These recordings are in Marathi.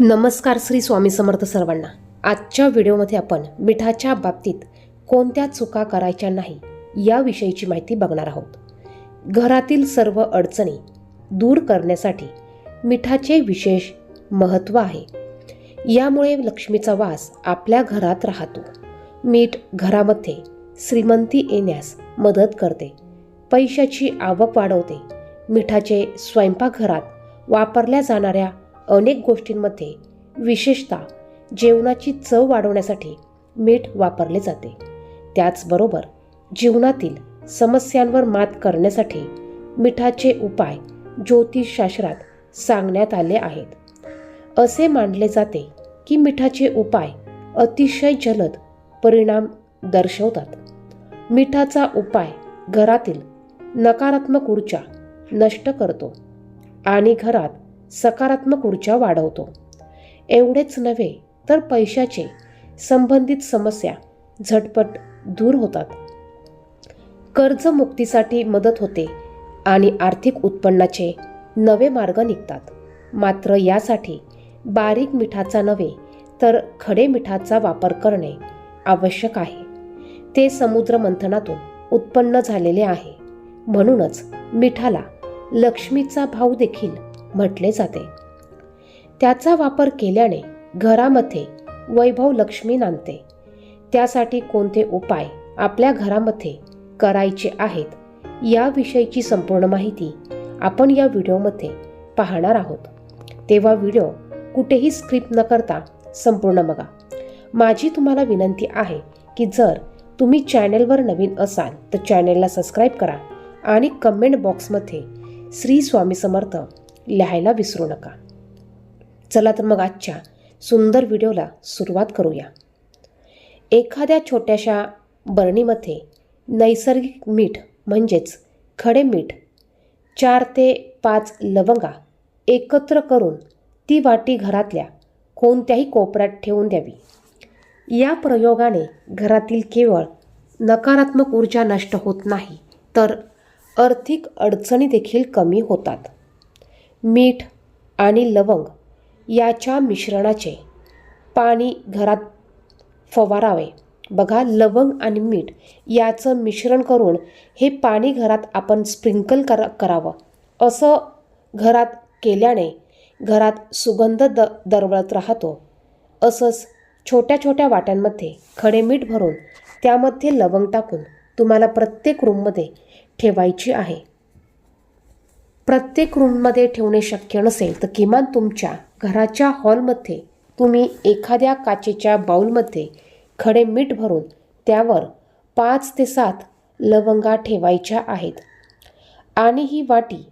नमस्कार श्री स्वामी समर्थ सर्वांना. आजच्या व्हिडिओमध्ये आपण मिठाच्या बाबतीत कोणत्या चुका करायच्या नाही याविषयीची माहिती बघणार आहोत. घरातील सर्व अडचणी दूर करण्यासाठी मिठाचे विशेष महत्त्व आहे. यामुळे लक्ष्मीचा वास आपल्या घरात राहतो. मीठ घरामध्ये श्रीमंती येण्यास मदत करते. पैशाची आवक वाढवते. मिठाचे स्वयंपाकघरात वापरल्या जाणाऱ्या अनेक गोष्टींमध्ये विशेषतः जेवणाची चव वाढवण्यासाठी मीठ वापरले जाते. त्याचबरोबर जीवनातील समस्यांवर मात करण्यासाठी मिठाचे उपाय ज्योतिषशास्त्रात सांगण्यात आले आहेत. असे मानले जाते की मिठाचे उपाय अतिशय जलद परिणाम दर्शवतात. मिठाचा उपाय घरातील नकारात्मक ऊर्जा नष्ट करतो आणि घरात सकारात्मक ऊर्जा वाढवतो. एवढेच नव्हे तर पैशाचे संबंधित समस्या झटपट दूर होतात. कर्जमुक्तीसाठी मदत होते आणि आर्थिक उत्पन्नाचे नवे मार्ग निघतात. मात्र यासाठी बारीक मिठाचा नव्हे तर खडे मिठाचा वापर करणे आवश्यक आहे. ते समुद्र मंथनातून उत्पन्न झालेले आहे. म्हणूनच मिठाला लक्ष्मीचा भाव देखील म्हटले जाते. त्याचा वापर केल्याने घरामध्ये वैभव लक्ष्मी नांदते. त्यासाठी कोणते उपाय आपल्या घरामध्ये करायचे आहेत याविषयीची संपूर्ण माहिती आपण या व्हिडिओमध्ये पाहणार आहोत. तेव्हा व्हिडिओ कुठेही स्क्रिप्ट न करता संपूर्ण बघा. माझी तुम्हाला विनंती आहे की जर तुम्ही चॅनेलवर नवीन असाल तर चॅनेलला सबस्क्राईब करा आणि कमेंट बॉक्समध्ये श्री स्वामी समर्थ लिहायला विसरू नका. चला तर मग आजच्या सुंदर व्हिडिओला सुरुवात करूया. एखाद्या छोट्याशा बरणीमध्ये नैसर्गिक मीठ म्हणजेच खडे मीठ चार ते पाच लवंगा एकत्र करून ती वाटी घरातल्या कोणत्याही कोपऱ्यात ठेवून द्यावी. या प्रयोगाने घरातील केवळ नकारात्मक ऊर्जा नष्ट होत नाही तर आर्थिक अडचणी देखील कमी होतात. मीठ आणि लवंग याच्या मिश्रणाचे पाणी घरात फवारावे. बघा लवंग आणि मीठ याचं मिश्रण करून हे पाणी घरात आपण स्प्रिंकल करा करावं. असं घरात केल्याने घरात सुगंध द दरवळत राहतो. असंच छोट्या छोट्या वाट्यांमध्ये खडे मीठ भरून त्यामध्ये लवंग टाकून तुम्हाला प्रत्येक रूममध्ये ठेवायची आहे. प्रत्येक रूममध्ये ठेवणे शक्य नसेल तर किमान तुमच्या घराच्या हॉलमध्ये तुम्ही एखाद्या काचेच्या बाऊलमध्ये खडे मीठ भरून त्यावर पाच ते सात लवंगा ठेवायच्या आहेत. आणि ही वाटी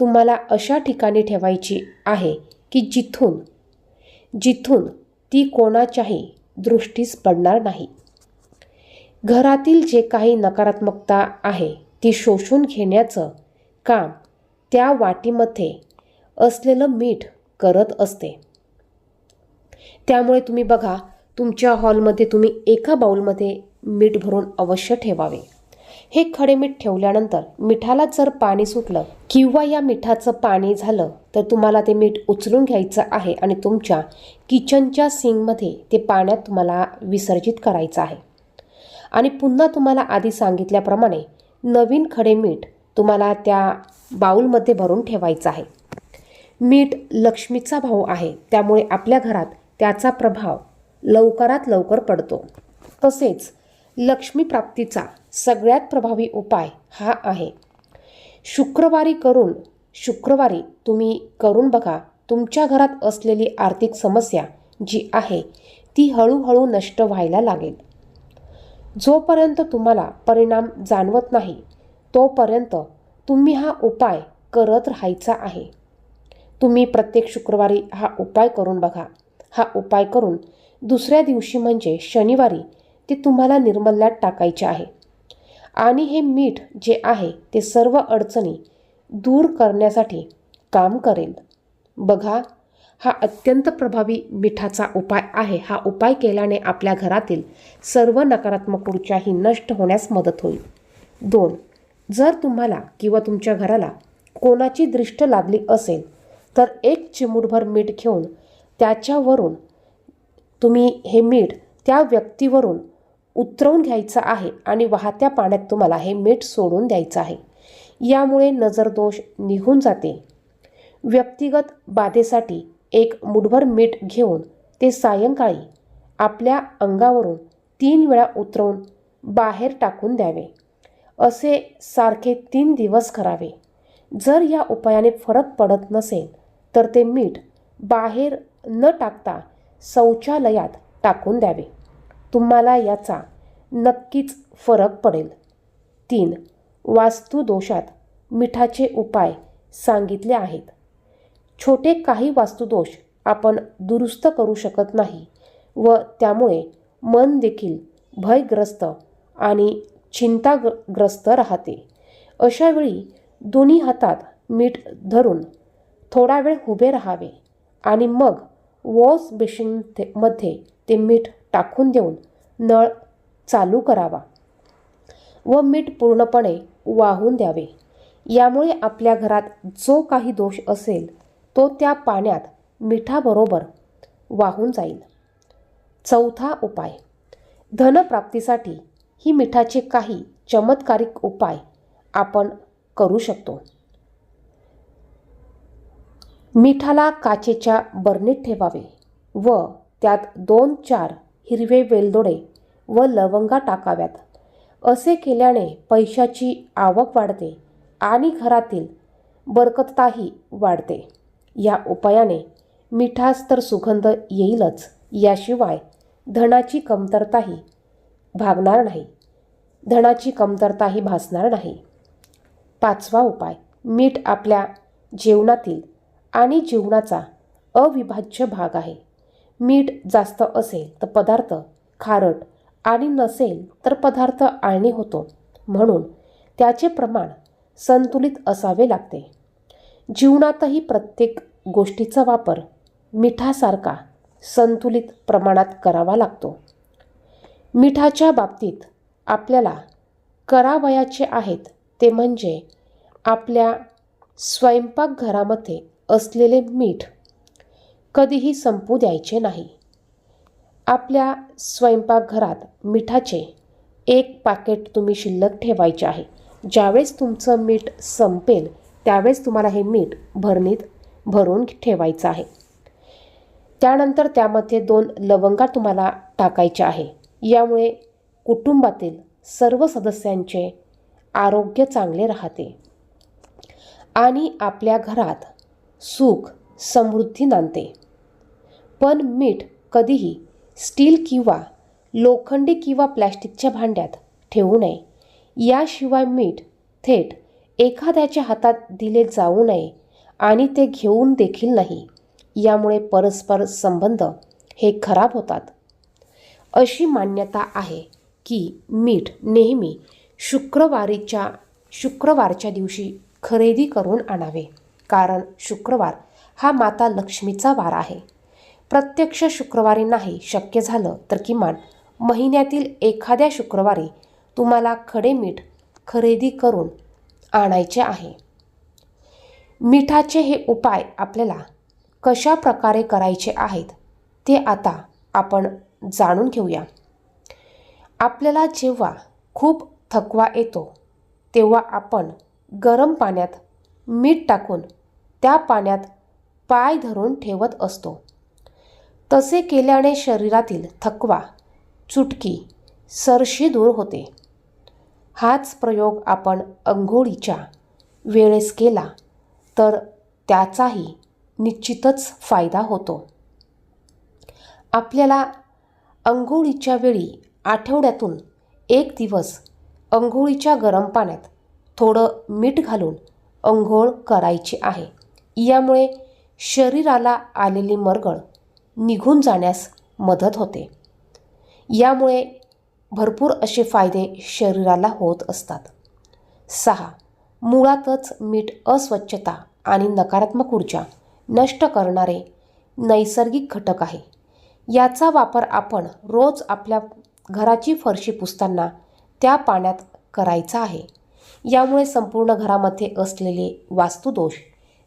तुम्हाला अशा ठिकाणी ठेवायची आहे की जिथून जिथून ती कोणाच्याही दृष्टीस पडणार नाही. घरातील जे काही नकारात्मकता आहे ती शोषून घेण्याचं काम त्या वाटीमध्ये असलेलं मीठ करत असते. त्यामुळे तुम्ही बघा तुमच्या हॉलमध्ये तुम्ही एका बाउलमध्ये मीठ भरून अवश्य ठेवावे. हे खडे मीठ ठेवल्यानंतर मिठाला जर पाणी सुटलं किंवा या मिठाचं पाणी झालं तर तुम्हाला ते मीठ उचलून घ्यायचं आहे आणि तुमच्या किचनच्या सिंगमध्ये ते पाण्यात तुम्हाला विसर्जित करायचं आहे. आणि पुन्हा तुम्हाला आधी सांगितल्याप्रमाणे नवीन खडे मीठ तुम्हाला त्या बाऊलमध्ये भरून ठेवायचं आहे. मीठ लक्ष्मीचा भाऊ आहे. त्यामुळे आपल्या घरात त्याचा प्रभाव लवकरात लवकर पडतो. तसेच लक्ष्मी प्राप्तीचा सगळ्यात प्रभावी उपाय हा आहे. शुक्रवारी करून शुक्रवारी तुम्ही करून बघा तुमच्या घरात असलेली आर्थिक समस्या जी आहे ती हळूहळू नष्ट व्हायला लागेल. जोपर्यंत तुम्हाला परिणाम जाणवत नाही तोपर्यंत तुम्ही हा उपाय करत राहायचा आहे. तुम्ही प्रत्येक शुक्रवारी हा उपाय करून बघा. हा उपाय करून दुसऱ्या दिवशी म्हणजे शनिवारी ते तुम्हाला निर्मल्यात टाकायचे आहे. आणि हे मीठ जे आहे ते सर्व अडचणी दूर करण्यासाठी काम करेल. बघा हा अत्यंत प्रभावी मिठाचा उपाय आहे. हा उपाय केल्याने आपल्या घरातील सर्व नकारात्मक ऊर्जाही नष्ट होण्यास मदत होईल. दोन जर तुम्हाला किंवा तुमच्या घराला कोणाची दृष्ट लागली असेल तर एक चिमूटभर मीठ घेऊन त्याच्यावरून तुम्ही हे मीठ त्या व्यक्तीवरून उतरवून घ्यायचं आहे आणि वाहत्या पाण्यात तुम्हाला हे मीठ सोडून द्यायचं आहे. यामुळे नजरदोष निघून जाते. व्यक्तिगत बाधेसाठी एक मुठभर मीठ घेऊन ते सायंकाळी आपल्या अंगावरून तीन वेळा उतरवून बाहेर टाकून द्यावे. असे सारखे तीन दिवस करावे. जर या उपायाने फरक पडत नसेल तर ते मीठ बाहेर न टाकता शौचालयात टाकून द्यावे. तुम्हाला याचा नक्कीच फरक पडेल. तीन वास्तुदोषात मिठाचे उपाय सांगितले आहेत. छोटे काही वास्तुदोष आपण दुरुस्त करू शकत नाही व त्यामुळे मन देखील भयग्रस्त आणि चिंताग्रस्त राहते. अशावेळी दोन्ही हातात मीठ धरून थोडा वेळ उभे राहावे आणि मग वॉश बेसिन ते- मध्ये ते मीठ टाकून देऊन नळ चालू करावा व मीठ पूर्णपणे वाहून द्यावे. यामुळे आपल्या घरात जो काही दोष असेल तो त्या पाण्यात मिठाबरोबर वाहून जाईल. चौथा उपाय धनप्राप्तीसाठी ही मिठाचे काही चमत्कारिक उपाय आपण करू शकतो. मिठाला काचेच्या बरणीत ठेवावे व त्यात दोन चार हिरवे वेलदोडे व लवंगा टाकाव्यात. असे केल्याने पैशाची आवक वाढते आणि घरातील बरकतताही वाढते. या उपायाने मिठास तर सुगंध येईलच याशिवाय धनाची कमतरताही भागणार नाही. धनाची कमतरताही भासणार नाही. पाचवा उपाय मीठ आपल्या जेवणातील आणि जीवनाचा अविभाज्य भाग आहे. मीठ जास्त असेल तर पदार्थ खारट आणि नसेल तर पदार्थ आळणी होतो. म्हणून त्याचे प्रमाण संतुलित असावे लागते. जीवनातही प्रत्येक गोष्टीचा वापर मिठासारखा संतुलित प्रमाणात करावा लागतो. मिठाच्या बाबतीत आपल्याला करावयाचे आहेत ते म्हणजे आपल्या स्वयंपाकघरामध्ये असलेले मीठ कधीही संपू द्यायचे नाही. आपल्या स्वयंपाकघरात मिठाचे एक पाकेट तुम्ही शिल्लक ठेवायचे आहे. ज्यावेळेस तुमचं मीठ संपेल त्यावेळेस तुम्हाला हे मीठ भरणीत भरून ठेवायचं आहे. त्यानंतर त्यामध्ये दोन लवंगा तुम्हाला टाकायच्या आहे. यामुळे कुटुंबातील सर्व सदस्यांचे आरोग्य चांगले राहते आणि आपल्या घरात सुख समृद्धी नांदते. पण मीठ कधीही स्टील किंवा लोखंडी किंवा प्लॅस्टिकच्या भांड्यात ठेवू नये. याशिवाय मीठ थेट एखाद्याच्या हातात दिले जाऊ नये आणि ते घेऊन देखील नाही. यामुळे परस्पर संबंध हे खराब होतात. अशी मान्यता आहे की मीठ नेहमी शुक्रवारीच्या शुक्रवारच्या दिवशी खरेदी करून आणावे. कारण शुक्रवार हा माता लक्ष्मीचा वार आहे. प्रत्यक्ष शुक्रवारी नाही शक्य झालं तर किमान महिन्यातील एखाद्या शुक्रवारी तुम्हाला खडे मीठ खरेदी करून आणायचे आहे. मिठाचे हे उपाय आपल्याला कशा प्रकारे करायचे आहेत ते आता आपण जाणून घेऊया. आपल्याला जेव्हा खूप थकवा येतो तेव्हा आपण गरम पाण्यात मीठ टाकून त्या पाण्यात पाय धरून ठेवत असतो. तसे केल्याने शरीरातील थकवा चुटकी सरशी दूर होते. हाच प्रयोग आपण अंघोळीच्या वेळेस केला तर त्याचाही निश्चितच फायदा होतो. आपल्याला अंघोळीच्या वेळी आठवड्यातून एक दिवस अंघोळीच्या गरम पाण्यात थोडं मीठ घालून अंघोळ करायची आहे. यामुळे शरीराला आलेली मरगळ निघून जाण्यास मदत होते. यामुळे भरपूर असे फायदे शरीराला होत असतात. सहा. मुळातच मीठ अस्वच्छता आणि नकारात्मक ऊर्जा नष्ट करणारे नैसर्गिक घटक आहे. याचा वापर आपण रोज आपल्या घराची फरशी पुसताना त्या पाण्यात करायचा आहे. यामुळे संपूर्ण घरामध्ये असलेले वास्तुदोष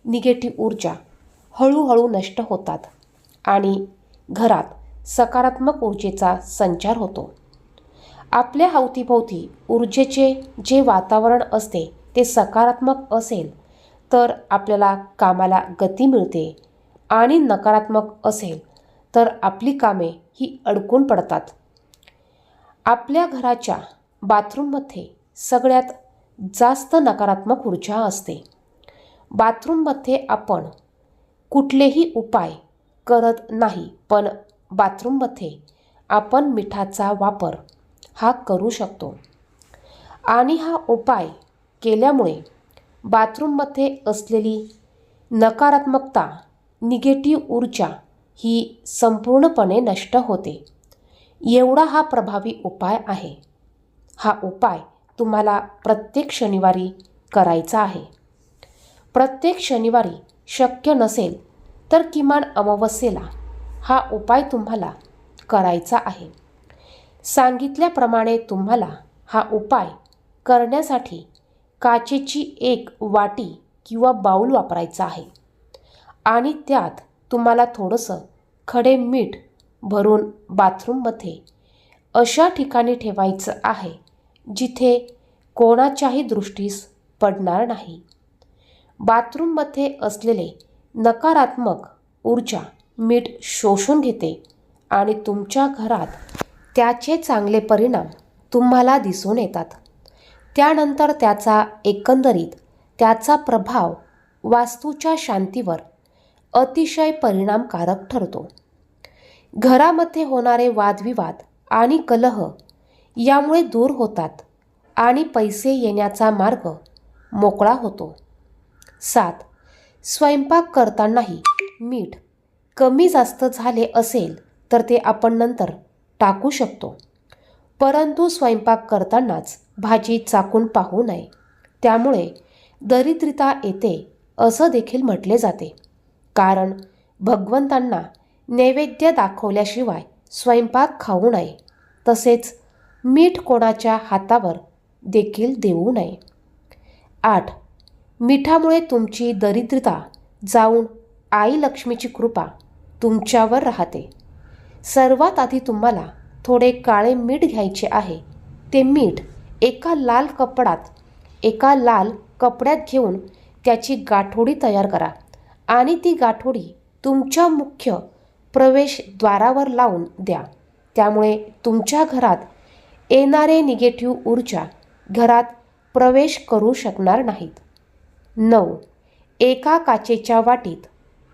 निगेटिव्ह ऊर्जा हळूहळू नष्ट होतात आणि घरात सकारात्मक ऊर्जेचा संचार होतो. आपल्या अवतीभोवती ऊर्जेचे जे वातावरण असते ते सकारात्मक असेल तर आपल्याला कामाला गती मिळते आणि नकारात्मक असेल तर आपली कामे ही अडकून पडतात. आपल्या घराच्या बाथरूममध्ये सगळ्यात जास्त नकारात्मक ऊर्जा असते. बाथरूममध्ये आपण कुठलेही उपाय करत नाही पण बाथरूममध्ये आपण मिठाचा वापर हा करू शकतो. आणि हा उपाय केल्यामुळे बाथरूममध्ये असलेली नकारात्मकता निगेटिव्ह ऊर्जा ही संपूर्णपणे नष्ट होते. एवढा हा प्रभावी उपाय आहे. हा उपाय तुम्हाला प्रत्येक शनिवारी करायचा आहे. प्रत्येक शनिवारी शक्य नसेल तर किमान अमावस्येला हा उपाय तुम्हाला करायचा आहे. सांगितल्याप्रमाणे तुम्हाला हा उपाय करण्यासाठी काचेची एक वाटी किंवा बाऊल वापरायचा आहे. आणि त्यात तुम्हाला थोडंसं खडे मीठ भरून बाथरूममध्ये अशा ठिकाणी ठेवायचं आहे जिथे कोणाच्याही दृष्टीस पडणार नाही. बाथरूममध्ये असलेले नकारात्मक ऊर्जा मीठ शोषून घेते आणि तुमच्या घरात त्याचे चांगले परिणाम तुम्हाला दिसून येतात. त्यानंतर त्याचा एकंदरीत त्याचा प्रभाव वास्तूच्या शांतीवर अतिशय परिणामकारक ठरतो. घरामध्ये होणारे वादविवाद आणि कलह यामुळे दूर होतात आणि पैसे येण्याचा मार्ग मोकळा होतो. सात स्वयंपाक करतानाही मीठ कमी जास्त झाले असेल तर ते आपण नंतर टाकू शकतो. परंतु स्वयंपाक करतानाच भाजी चाकून पाहू नये. त्यामुळे दरिद्रता येते असं देखील म्हटले जाते. कारण भगवंतांना नैवेद्य दाखवल्याशिवाय स्वयंपाक खाऊ नये. तसेच मीठ कोणाच्या हातावर देखील देऊ नये. आठ. मिठामुळे तुमची दरिद्रता जाऊन आई लक्ष्मीची कृपा तुमच्यावर राहते. सर्वात आधी तुम्हाला थोडे काळे मीठ घ्यायचे आहे. ते मीठ एका लाल कपडात एका लाल कपड्यात घेऊन त्याची गाठोडी तयार करा. आणि ती गाठोडी तुमच्या मुख्य प्रवेशद्वारावर लावून द्या. त्यामुळे तुमच्या घरात येणारे निगेटिव्ह ऊर्जा घरात प्रवेश करू शकणार नाहीत. नऊ. एका काचेच्या वाटीत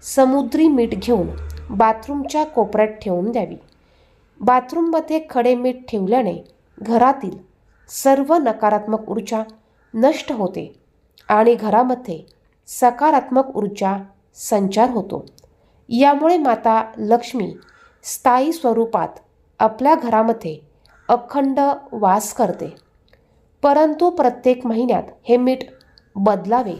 समुद्री मीठ घेऊन बाथरूमच्या कोपऱ्यात ठेवून द्यावी. बाथरूममध्ये खडे मीठ ठेवल्याने घरातील सर्व नकारात्मक ऊर्जा नष्ट होते आणि घरामध्ये सकारात्मक ऊर्जा संचार होतो. यामुळे माता लक्ष्मी स्थायी स्वरूपात आपल्या घरामध्ये अखंड वास करते. परंतु प्रत्येक महिन्यात हे मीठ बदलावे.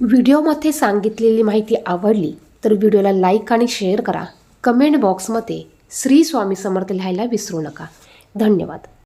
व्हिडिओमध्ये सांगितलेली माहिती आवडली तर व्हिडिओला लाईक आणि शेअर करा. कमेंट बॉक्समध्ये श्री स्वामी समर्थ लिहायला विसरू नका. धन्यवाद.